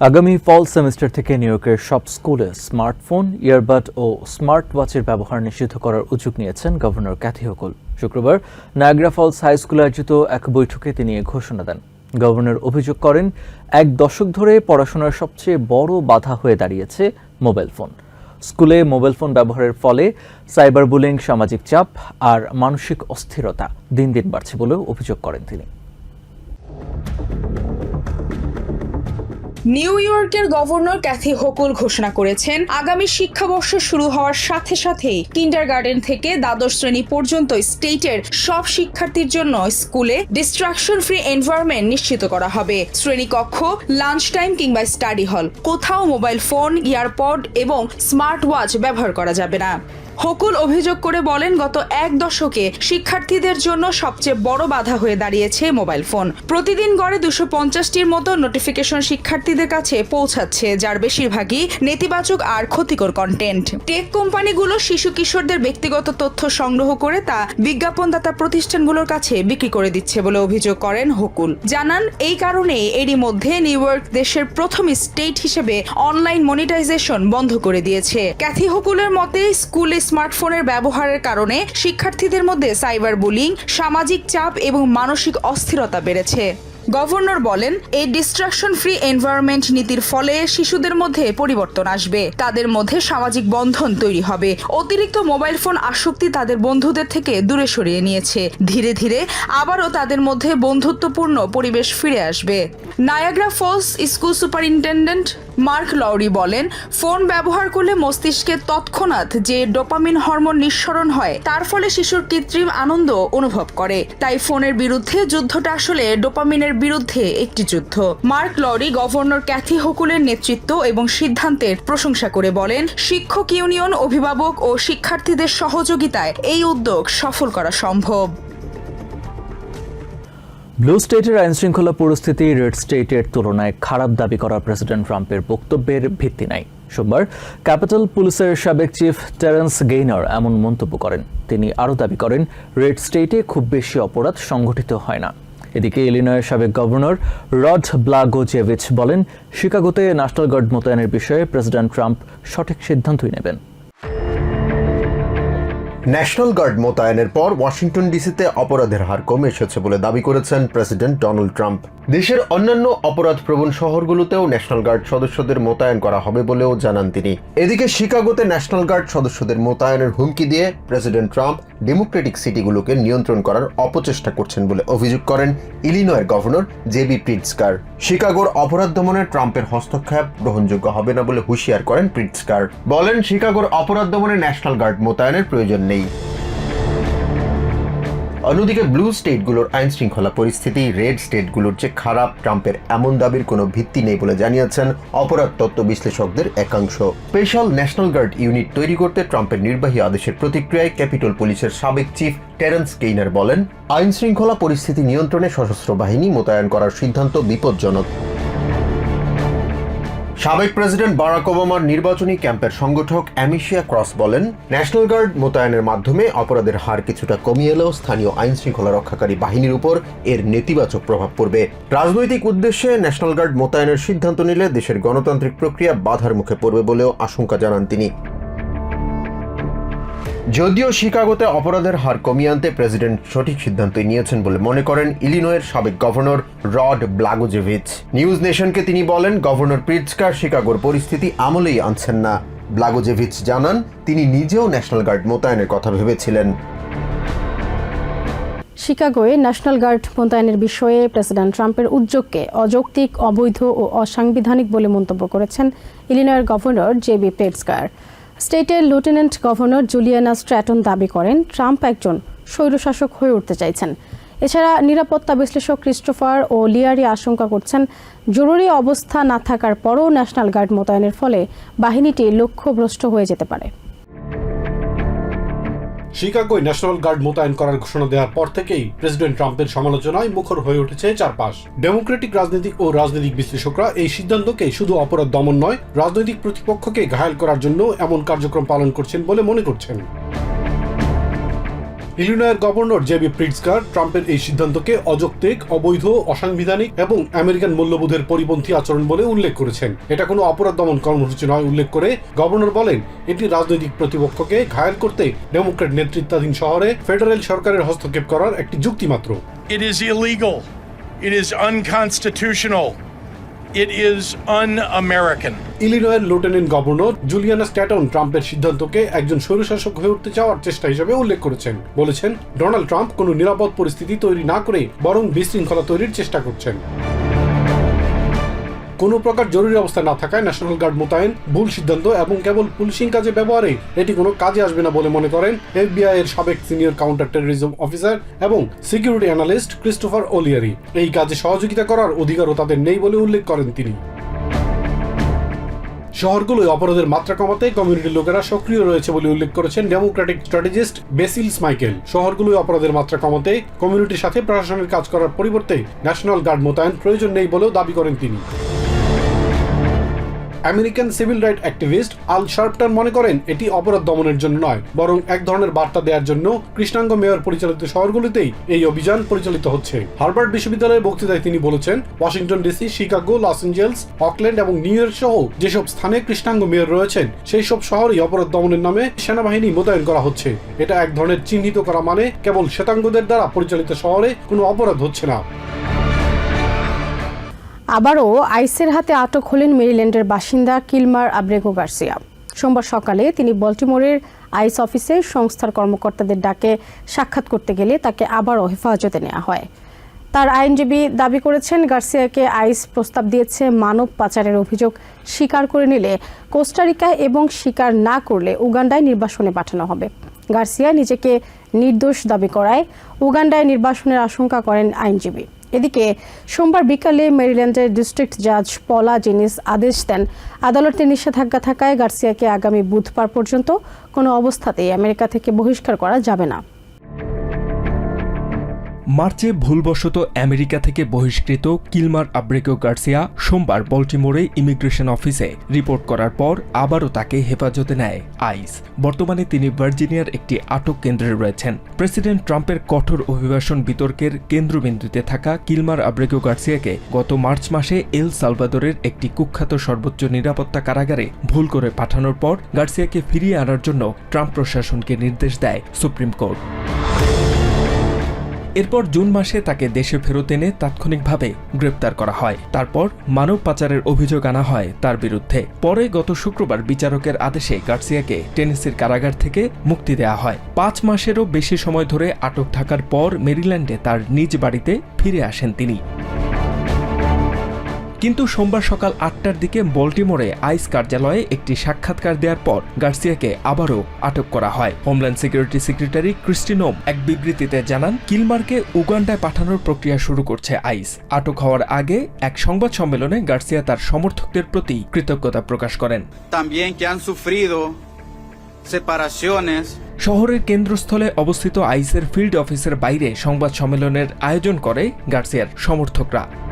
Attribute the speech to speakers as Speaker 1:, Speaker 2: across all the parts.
Speaker 1: আগামী ফল সেমিস্টার থেকে নিউ ইয়র্কের সব স্কুলে স্মার্টফোন ইয়ারবাড ও স্মার্ট ওয়াচের ব্যবহার নিষিদ্ধ করার উদ্যোগ নিয়েছেন গভর্নর ক্যাথি হকুল। শুক্রবার নায়াগ্রা ফলস হাই স্কুলে আয়োজিত এক বৈঠকে তিনি ঘোষণা দেন। গভর্নর অভিযোগ করেন, এক দশক ধরে পড়াশোনার সবচেয়ে বড় বাধা হয়ে দাঁড়িয়েছে মোবাইল ফোন। স্কুলে মোবাইল ফোন ব্যবহারের ফলে সাইবার বুলিং, সামাজিক চাপ আর মানসিক অস্থিরতা দিন দিন বাড়ছে বলেও অভিযোগ করেন তিনি।
Speaker 2: নিউ ইয়র্কের গভর্নর ক্যাথি হোকুল ঘোষণা করেছেন, আগামী শিক্ষাবর্ষ শুরু হওয়ার সাথে সাথেই কিন্ডার গার্ডেন থেকে দ্বাদশ শ্রেণি পর্যন্ত স্টেটের সব শিক্ষার্থীর জন্য স্কুলে ডিস্ট্রাকশন ফ্রি এনভায়রনমেন্ট নিশ্চিত করা হবে। শ্রেণীকক্ষ লাঞ্চ টাইম কিংবা স্টাডি হল। কোথাও মোবাইল ফোন, ইয়ারপড এবং স্মার্ট ওয়াচ ব্যবহার করা যাবে না। হকুল অভিযোগ করে বলেন, গত এক দশকে শিক্ষার্থীদের জন্য সবচেয়ে বড় বাধা হয়ে দাঁড়িয়েছে মোবাইল ফোন। প্রতিদিন গড়ে দুশো পঞ্চাশটির মতো নোটিফিকেশন শিক্ষার্থীদের কাছে পৌঁছাচ্ছে, যার বেশিরভাগই নেতিবাচক আর ক্ষতিকর কন্টেন্ট টেক কোম্পানিগুলো শিশু কিশোরদের ব্যক্তিগত তথ্য সংগ্রহ করে তা বিজ্ঞাপনদাতা প্রতিষ্ঠানগুলোর কাছে বিক্রি করে দিচ্ছে বলে অভিযোগ করেন হকুল। জানান, এই কারণে এরই মধ্যে নিউ ইয়র্ক দেশের প্রথম স্টেট হিসেবে অনলাইন মনিটাইজেশন বন্ধ করে দিয়েছে। ক্যাথি হকুলের মতে, স্কুলে স্মার্টফোনের ব্যবহারের কারণে শিক্ষার্থীদের মধ্যে সাইবার বুলিং সামাজিক চাপ এবং মানসিক অস্থিরতা বেড়েছে। গভর্নর বলেন, এই ডিস্ট্রাকশন ফ্রি এনভায়রনমেন্ট নীতির ফলে শিশুদের মধ্যে পরিবর্তন আসবে। তাদের মধ্যে সামাজিক বন্ধন তৈরি হবে। অতিরিক্ত মোবাইল ফোন আসক্তি তাদের বন্ধুদের থেকে দূরে সরিয়ে নিয়েছে। ধীরে ধীরে আবারও তাদের মধ্যে বন্ধুত্বপূর্ণ পরিবেশ ফিরে আসবে। Niagara Falls school superintendent Mark Laurrie বলেন, ফোন ব্যবহার করলে মস্তিষ্কে তৎক্ষণাৎ যে ডোপামিন হরমোন নিঃসরণ হয়, তার ফলে শিশুর কৃত্রিম আনন্দ অনুভব করে। তাই ফোনের বিরুদ্ধে যুদ্ধটা আসলে ডোপামিনের বিরুদ্ধে একটি যুদ্ধ। মার্ক লরি গভর্নর ক্যাথি হকুলের নেতৃত্ব এবং সিদ্ধান্তের প্রশংসা করে বলেন, শিক্ষক ইউনিয়ন অভিভাবক ও শিক্ষার্থীদের সহযোগিতায় এই উদ্যোগ সফল করা সম্ভব।
Speaker 1: ব্লু স্টেটের আইন শৃঙ্খলা পরিস্থিতি, রেড স্টেটের তুলনায় খারাপ দাবি করা প্রেসিডেন্ট ট্রাম্পের বক্তব্যের ভিত্তি নাই। সোমবার ক্যাপিটাল পুলিশের সাবেক চিফ টেরেন্স গেইনার এমন মন্তব্য করেন। তিনি আরও দাবি করেন, রেড স্টেটে খুব বেশি অপরাধ সংঘটিত হয় না। এদিকে ইলিনয়ের সাবেক গভর্নর রড ব্লাগোজেভিচ বলেন, শিকাগোতে ন্যাশনাল গার্ড মোতায়েনের বিষয়ে প্রেসিডেন্ট ট্রাম্প সঠিক সিদ্ধান্তই নেবেন।
Speaker 3: ন্যাশনাল গার্ড মোতায়েনের পর ওয়াশিংটন ডিসিতে অপরাধের হার কমে এসেছে বলে দাবি করেছেন প্রেসিডেন্ট ডোনাল্ড ট্রাম্প। দেশের অন্যান্য অপরাধ প্রবণ শহরগুলোতেও ন্যাশনাল গার্ড সদস্যদের মোতায়েন করা হবে বলেও জানান তিনি। এদিকে শিকাগোতে ন্যাশনাল গার্ড সদস্যদের মোতায়েনের হুমকি দিয়ে প্রেসিডেন্ট ট্রাম্প ডেমোক্রেটিক সিটিগুলোকে নিয়ন্ত্রণ করার অপচেষ্টা করছেন বলে অভিযোগ করেন ইলিনয়ের গভর্নর জেবি প্রিটসকার শিকাগোর অপরাধ দমনে ট্রাম্পের হস্তক্ষেপ গ্রহণযোগ্য হবে না বলে হুঁশিয়ার করেন প্রিটসকার বলেন, শিকাগোর অপরাধ দমনে ন্যাশনাল গার্ড মোতায়েনের প্রয়োজন নেই। অন্যদিকে ব্লু স্টেটগুলোর আইন শৃঙ্খলা পরিস্থিতি, রেড স্টেটগুলোর চেয়ে খারাপ ট্রাম্পের এমন দাবির কোনো ভিত্তি নেই বলে জানিয়েছেন অপরাধ তত্ত্ব বিশ্লেষকদের একাংশ। স্পেশাল ন্যাশনাল গার্ড ইউনিট তৈরি করতে ট্রাম্পের নির্বাহী আদেশের প্রতিক্রিয়ায় ক্যাপিটল পুলিশের সাবেক চিফ টেরেন্স কেইনার বলেন, আইন শৃঙ্খলা পরিস্থিতি নিয়ন্ত্রণে সশস্ত্র বাহিনী মোতায়েন করার সিদ্ধান্ত বিপজ্জনক। সাবেক প্রেসিডেন্ট বারাক ওবামার নির্বাচনী ক্যাম্পের সংগঠক অ্যামিশিয়া ক্রস বলেন, ন্যাশনাল গার্ড মোতায়েনের মাধ্যমে অপরাধের হার কিছুটা কমিয়ে এলেও স্থানীয় আইন শৃঙ্খলা রক্ষাকারী বাহিনীর উপর এর নেতিবাচক প্রভাব পড়বে। রাজনৈতিক উদ্দেশ্যে ন্যাশনাল গার্ড মোতায়েনের সিদ্ধান্ত নিলে দেশের গণতান্ত্রিক প্রক্রিয়া বাধার মুখে পড়বে বলেও আশঙ্কা জানান তিনি। যদিও শিকাগোতে অপরাধের হার কমিয়ে আনতে প্রেসিডেন্ট সঠিক সিদ্ধান্তই নিয়েছেন বলে মনে করেন ইলিনয়ের সাবেক গভর্নর রড ব্লাগোজেভিচ। নিউজ নেশনকে তিনি বলেন, গভর্নর প্রিটসকার শিকাগোর পরিস্থিতি আমলেই আনছেন না। ব্লাগোজেভিচ জানান, তিনি নিজেও ন্যাশনাল গার্ড মোতায়েনের কথা ভেবেছিলেন।
Speaker 4: শিকাগোয় ন্যাশনাল গার্ড মোতায়েনের বিষয়ে প্রেসিডেন্ট ট্রাম্পের উদ্যোগকে অযৌক্তিক, অবৈধ ও অসাংবিধানিক বলে মন্তব্য করেছেন ইলিনয়ের গভর্নর জেবি পেটসকার স্টেটের লেফটেন্যান্ট গভর্নর জুলিয়ানা স্ট্র্যাটন দাবি করেন, ট্রাম্প একজন স্বৈরশাসক হয়ে উঠতে চাইছেন। এছাড়া নিরাপত্তা বিশ্লেষক ক্রিস্টোফার ও লিয়ারি আশঙ্কা করছেন, জরুরি অবস্থা না থাকার পরও ন্যাশনাল গার্ড মোতায়েনের ফলে বাহিনীটি লক্ষ্যভ্রষ্ট হয়ে যেতে পারে।
Speaker 5: শিকাগোয় ন্যাশনাল গার্ড মোতায়েন করার ঘোষণা দেওয়ার পর থেকেই প্রেসিডেন্ট ট্রাম্পের সমালোচনায় মুখর হয়ে উঠেছে চারপাশ। ডেমোক্রেটিক রাজনীতিক ও রাজনৈতিক বিশ্লেষকরা এই সিদ্ধান্তকে শুধু অপরাধ দমন নয়, রাজনৈতিক প্রতিপক্ষকে ঘায়াল করার জন্য এমন কার্যক্রম পালন করছেন বলে মনে করছেন। ইলিনয়ের গভর্নর জেবি প্রিটসকার ট্রাম্পের এই সিদ্ধান্তকে অযৌক্তিক, অবৈধ, অসাংবিধানিক এবং আমেরিকান মূল্যবোধের পরিপন্থী আচরণ বলে উল্লেখ করেছেন এটা কোনো অপরাধ দমন কর্মসূচি নয়, উল্লেখ করে গভর্নর বলেন, এটি রাজনৈতিক প্রতিপক্ষকে ঘায়াল করতে ডেমোক্রেট নেতৃত্বাধীন শহরে ফেডারেল সরকারের হস্তক্ষেপ করার একটি যুক্তি মাত্র
Speaker 6: It is illegal. It is unconstitutional. It is un American.
Speaker 5: ইলিনয়ের লেফটেন্যান্ট গভর্নর জুলিয়ানা স্ট্যাটন ট্রাম্পের সিদ্ধান্তকে একজন স্বৈরশাসক হয়ে উঠতে চাওয়ার চেষ্টা হিসেবে উল্লেখ করেছেন বলেছেন, ডোনাল্ড ট্রাম্প কোনো নিরাপদ পরিস্থিতি তৈরি না করে বরং বিশৃঙ্খলা তৈরির চেষ্টা করছেন কোনো প্রকার জরুরি অবস্থা না থাকায় ন্যাশনাল গার্ড মোতায়েন, ভুল সিদ্ধান্ত এবং কেবল পুলিশিং কাজে ব্যবহারে এটি কোনো কাজে আসবে না বলে মনে করেন এফবিআই এর সাবেক সিনিয়র কাউন্টার টেরোরিজম অফিসার এবং সিকিউরিটি অ্যানালিস্ট ক্রিস্টোফার ওলিয়ারি এই কাজে সহযোগিতা করার অধিকারও তাদের নেই বলে উল্লেখ করেন তিনি। শহরগুলোয় অপরাধের মাত্রা কমাতে কমিউনিটির লোকেরা সক্রিয় রয়েছে বলে উল্লেখ করেছেন ডেমোক্রেটিক স্ট্র্যাটেজিস্ট বেসিলস মাইকেল শহরগুলোয় অপরাধের মাত্রা কমাতে কমিউনিটির সাথে প্রশাসনের কাজ করার পরিবর্তে ন্যাশনাল গার্ড মোতায়েন প্রয়োজন নেই বলেও দাবি করেন তিনি। American civil right activist Al Sharpton মনে করেন এটি অপরাধ দমনের জন্য নয়, বরং এক ধরনের বার্তা দেওয়ার জন্য কৃষ্ণাঙ্গ মেয়র পরিচালিত শহরগুলিতেই এই অভিযান পরিচালিত হচ্ছে। হার্ভার্ড বিশ্ববিদ্যালয়ের বক্তৃতায় তিনি বলেছেন, Washington DC, Chicago, Los Angeles, Oakland এবং নিউ ইয়র্ক সহ যেসব স্থানে কৃষ্ণাঙ্গ মেয়র রয়েছেন সেই সব শহরেই অপরাধ দমনের নামে সেনাবাহিনী মোতায়েন করা হচ্ছে। এটা এক ধরনের চিহ্নিত করা মানে কেবল শ্বেতাঙ্গদের দ্বারা পরিচালিত শহরে কোনো অপরাধ হচ্ছে না।
Speaker 4: আবারও আইসের হাতে আটক হলেন মেরিল্যান্ডের বাসিন্দা কিলমার আব্রেগো গার্সিয়া। সোমবার সকালে তিনি বল্টিমোরের আইস অফিসে সংস্থার কর্মকর্তাদের ডাকে সাক্ষাৎ করতে গেলে তাকে আবারও হেফাজতে নেওয়া হয়। তার আইনজীবী দাবি করেছেন, গার্সিয়াকে আইস প্রস্তাব দিয়েছে মানব পাচারের অভিযোগ স্বীকার করে নিলে কোস্টারিকায় এবং স্বীকার না করলে উগান্ডায় নির্বাসনে পাঠানো হবে। গার্সিয়া নিজেকে নির্দোষ দাবি করায় উগান্ডায় নির্বাসনের আশঙ্কা করেন আইনজীবী। এদিকে সোমবার বিকালে মেরিল্যান্ডের ডিস্ট্রিক্ট জাজ পলা জিনিস আদেশ দেন আদালতের নিষেধাজ্ঞা থাকায় গার্সিয়াকে আগামী বুধবার পর্যন্ত কোনো অবস্থাতেই আমেরিকা থেকে বহিষ্কার করা যাবে না।
Speaker 7: মার্চে ভুলবশত আমেরিকা থেকে বহিষ্কৃত কিলমার আব্রেকো গার্সিয়া সোমবার বল্টিমোরে ইমিগ্রেশন অফিসে রিপোর্ট করার পর আবারও তাকে হেফাজতে নেয় আইস। বর্তমানে তিনি ভার্জিনিয়ার একটি আটক কেন্দ্রে রয়েছেন। প্রেসিডেন্ট ট্রাম্পের কঠোর অভিবাসন বিতর্কের কেন্দ্রবিন্দুতে থাকা কিলমার আব্রেকো গার্সিয়াকে গত মার্চ মাসে এল সালভাদরের একটি কুখ্যাত সর্বোচ্চ নিরাপত্তা কারাগারে ভুল করে পাঠানোর পর গার্সিয়াকে ফিরিয়ে আনার জন্য ট্রাম্প প্রশাসনকে নির্দেশ দেয় সুপ্রিম কোর্ট। এরপর জুন মাসে তাকে দেশে ফেরত এনে তাৎক্ষণিকভাবে গ্রেপ্তার করা হয়। তারপর মানব পাচারের অভিযোগ আনা হয় তার বিরুদ্ধে। পরে গত শুক্রবার বিচারকের আদেশে গার্সিয়াকে টেনেসির কারাগার থেকে মুক্তি দেওয়া হয়। পাঁচ মাসেরও বেশি সময় ধরে আটক থাকার পর মেরিল্যান্ডে তার নিজ বাড়িতে ফিরে আসেন তিনি। কিন্তু সোমবার সকাল আটটার দিকে বল্টিমোরে আইস কার্যালয়ে একটি সাক্ষাৎকার দেওয়ার পর গার্সিয়াকে আবারও আটক করা হয়। হোমল্যান্ড সিকিউরিটি সেক্রেটারি ক্রিস্টিনোম এক বিবৃতিতে জানান কিলমারকে উগান্ডায় পাঠানোর প্রক্রিয়া শুরু করছে আইস। আটক হওয়ার আগে এক সংবাদ সম্মেলনে গার্সিয়া তার সমর্থকদের প্রতি কৃতজ্ঞতা প্রকাশ করেন।
Speaker 8: Separaciones.
Speaker 7: শহরের কেন্দ্রস্থলে অবস্থিত আইসের ফিল্ড অফিসের বাইরে সংবাদ সম্মেলনের আয়োজন করে গার্সিয়ার সমর্থকরা।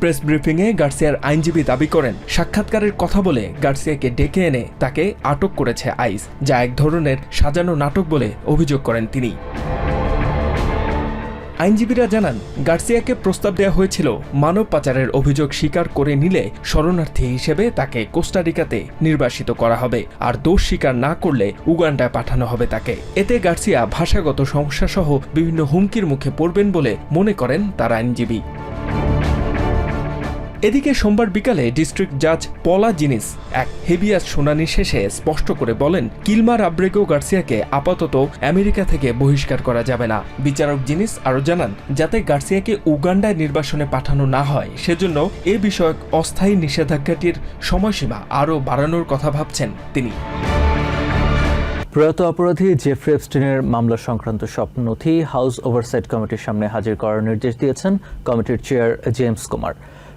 Speaker 7: প্রেস ব্রিফিংয়ে গার্সিয়ার আইনজীবী দাবি করেন, সাক্ষাৎকারের কথা বলে গার্সিয়াকে ডেকে এনে তাকে আটক করেছে আইস, যা এক ধরনের সাজানো নাটক বলে অভিযোগ করেন তিনি। আইনজীবীরা জানান, গার্সিয়াকে প্রস্তাব দেওয়া হয়েছিল মানব পাচারের অভিযোগ স্বীকার করে নিলে শরণার্থী হিসেবে তাকে কোস্টারিকাতে নির্বাসিত করা হবে, আর দোষ স্বীকার না করলে উগান্ডায় পাঠানো হবে তাকে। এতে গার্সিয়া ভাষাগত সমস্যা সহ বিভিন্ন হুমকির মুখে পড়বেন বলে মনে করেন তার আইনজীবী। এদিকে সোমবার বিকালে ডিস্ট্রিক্ট জাজ পলা জিনিস এক হেভিয়াস শুনানি শেষে স্পষ্ট করে বলেন, কিলমার আব্রেগো গার্সিয়াকে আপাতত আমেরিকা থেকে বহিষ্কার করা যাবে না। বিচারক জিনিস আরও জানান, যাতে গার্সিয়াকে উগান্ডায় নির্বাসনে পাঠানো না হয়, সেজন্য এ বিষয়ক অস্থায়ী নিষেধাজ্ঞাটির সময়সীমা আরও বাড়ানোর কথা ভাবছেন তিনি।
Speaker 1: প্রয়াত অপরাধী জেফ্রি এপস্টিনের মামলা সংক্রান্ত সব নথি হাউস ওভারসাইট কমিটির সামনে হাজির করার নির্দেশ দিয়েছেন কমিটির চেয়ার জেমস কুমার।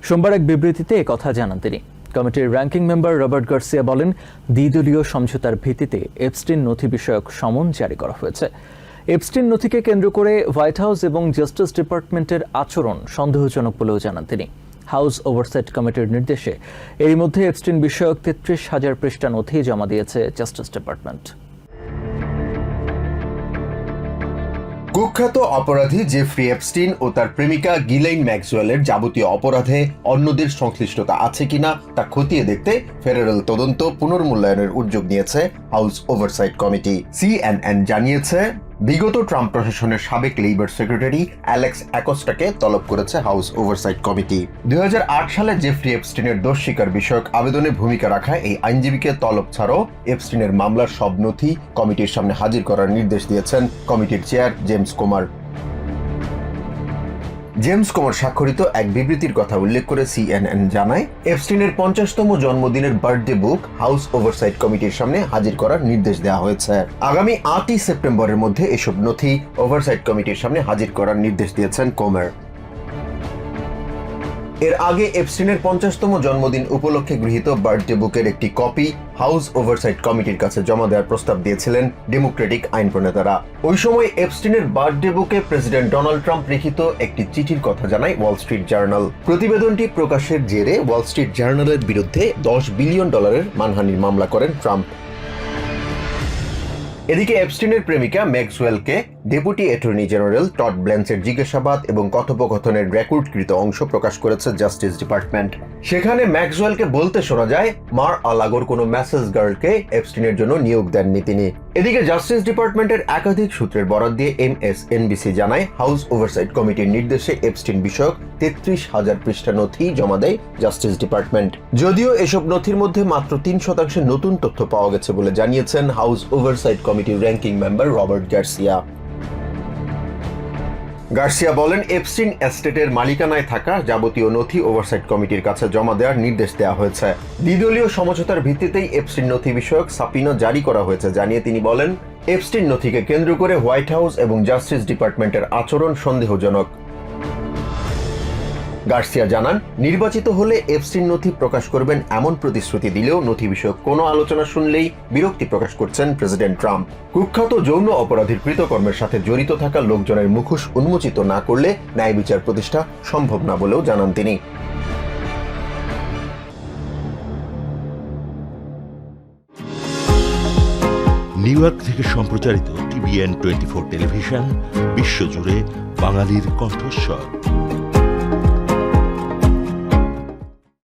Speaker 1: সোমবার এক বিবৃতিতে কথা জানান তিনি। কমিটির র্যাঙ্কিং মেম্বার রবার্ট গার্সিয়া বলেন, দ্বিদলীয় সমঝোতার ভিত্তিতে এপস্টিন নথি বিষয়ক সমন জারি করা হয়েছে। এপস্টিন নথিকে কেন্দ্র করে হোয়াইট হাউস এবং জাস্টিস ডিপার্টমেন্টের আচরণ সন্দেহজনক বলেও জানান তিনি। হাউস ওভারসাইট কমিটির নির্দেশে এরই মধ্যে এপস্টিন বিষয়ক তেত্রিশ হাজার পৃষ্ঠা নথি জমা দিয়েছে জাস্টিস ডিপার্টমেন্ট।
Speaker 3: কুখ্যাত অপরাধী জেফ্রি এপস্টিন ও তার প্রেমিকা গিলেইন ম্যাক্সওয়েলের যাবতীয় অপরাধে অন্যদের সংশ্লিষ্টতা আছে কিনা তা খতিয়ে দেখতে ফেডারেল তদন্ত পুনর্মূল্যায়নের উদ্যোগ নিয়েছে হাউস ওভারসাইট কমিটি। সিএনএন জানিয়েছে বিগত ট্রাম্প প্রশাসনের সাবেক লেবার সেক্রেটারি অ্যালেক্স অ্যাকোস্টাকে তলব করেছে হাউস ওভারসাইট কমিটি দুই হাজার আট সালে জেফ্রি এপস্টিনের দোষ স্বীকার বিষয়ক আবেদনে ভূমিকা রাখা এই আইনজীবীকে তলব ছাড়াও এপস্টিনের মামলার সব নথি কমিটির সামনে হাজির করার নির্দেশ দিয়েছেন কমিটির chair James Comer. James Comer স্বাক্ষরিত এক বিবৃতির কথা উল্লেখ করে সিএনএন জানায়, এফস্টিনের পঞ্চাশতম জন্মদিনের বার্থডে বুক হাউস ওভারসাইট কমিটির সামনে হাজির করার নির্দেশ দেওয়া হয়েছে। আগামী আটই সেপ্টেম্বরের মধ্যে এসব নথি ওভারসাইট কমিটির সামনে হাজির করার নির্দেশ দিয়েছেন কোমার। এর আগে এপস্টিনের পঞ্চাশতম জন্মদিন উপলক্ষে গৃহীত বার্থডে বুকের একটি কপি হাউস ওভারসাইট কমিটির কাছে জমা দেওয়ার প্রস্তাব দিয়েছিলেন ডেমোক্রেটিক আইন প্রণেতারা ওই সময় এপস্টিনের বার্থডে বুকে প্রেসিডেন্ট ডোনাল্ড ট্রাম্প লিখিত একটি চিঠির কথা জানায় ওয়াল স্ট্রিট জার্নাল। প্রতিবেদনটি প্রকাশের জেরে ওয়াল স্ট্রিট জার্নালের বিরুদ্ধে দশ বিলিয়ন ডলারের মানহানির মামলা করেন ট্রাম্প। এদিকে এপস্টিনের প্রেমিকা ম্যাক্সওয়েলকে ডেপুটি অ্যাটর্নি জেনারেল টড ব্ল্যান্সের জিজ্ঞাসাবাদ এবং কথোপকথনের রেকর্ডকৃত অংশ প্রকাশ করেছে জাস্টিস ডিপার্টমেন্ট। সেখানে ম্যাক্সওয়েলকে বলতে শোনা যায়, মার আলাগোর কোনো মেসেজ গার্লকে এপস্টিনের জন্য নিয়োগ দেননি তিনি। এদিকে জাস্টিস ডিপার্টমেন্টের একাধিক সূত্রের বরাদ দিয়ে এম এস এনবিসি জানায়, হাউস ওভারসাইট কমিটির নির্দেশে এপস্টিন বিষয়ক তেত্রিশ হাজার পৃষ্ঠা নথি জমা দেয় জাস্টিস ডিপার্টমেন্ট। যদিও এসব নথির মধ্যে মাত্র তিন শতাংশে নতুন তথ্য পাওয়া গেছে বলে জানিয়েছেন হাউস ওভারসাইট কমিটির ranking member Robert Garcia. Garcia বলেন এপসিন এস্টেটের মালিকানায় থাকা যাবতীয় নথি ওভারসাইট কমিটির কাছে জমা দেওয়ার নির্দেশ দেওয়া হয়েছে। দ্বিদলীয় সমঝোতার ভিত্তিতেই এপসিন নথি বিষয়ক সাপিনো জারি করা হয়েছে, জানিয়ে তিনি বলেন এপস্টিন নথিকে কেন্দ্র করে হোয়াইট হাউস এবং জাস্টিস ডিপার্টমেন্টের আচরণ সন্দেহজনক। গার্সিয়া জানান, নির্বাচিত হলে এফসিন নথি প্রকাশ করবেন এমন প্রতিশ্রুতি দিলেও নথি বিষয়ক কোনো আলোচনা শুনলেই বিরক্তি প্রকাশ করছেন প্রেসিডেন্ট ট্রাম্প। কুখ্যাত যৌন অপরাধীর কৃতকর্মের সাথে জড়িত থাকা লোকজনের মুখোশ উন্মোচিত না করলে ন্যায় বিচার প্রতিষ্ঠা সম্ভব না বলেও জানান তিনি।
Speaker 9: নিউ ইয়র্ক থেকে সম্প্রচারিত টিভিএন টোয়েন্টি ফোর টেলিভিশন, বিশ্বজুড়ে বাঙালির কণ্ঠস্বর।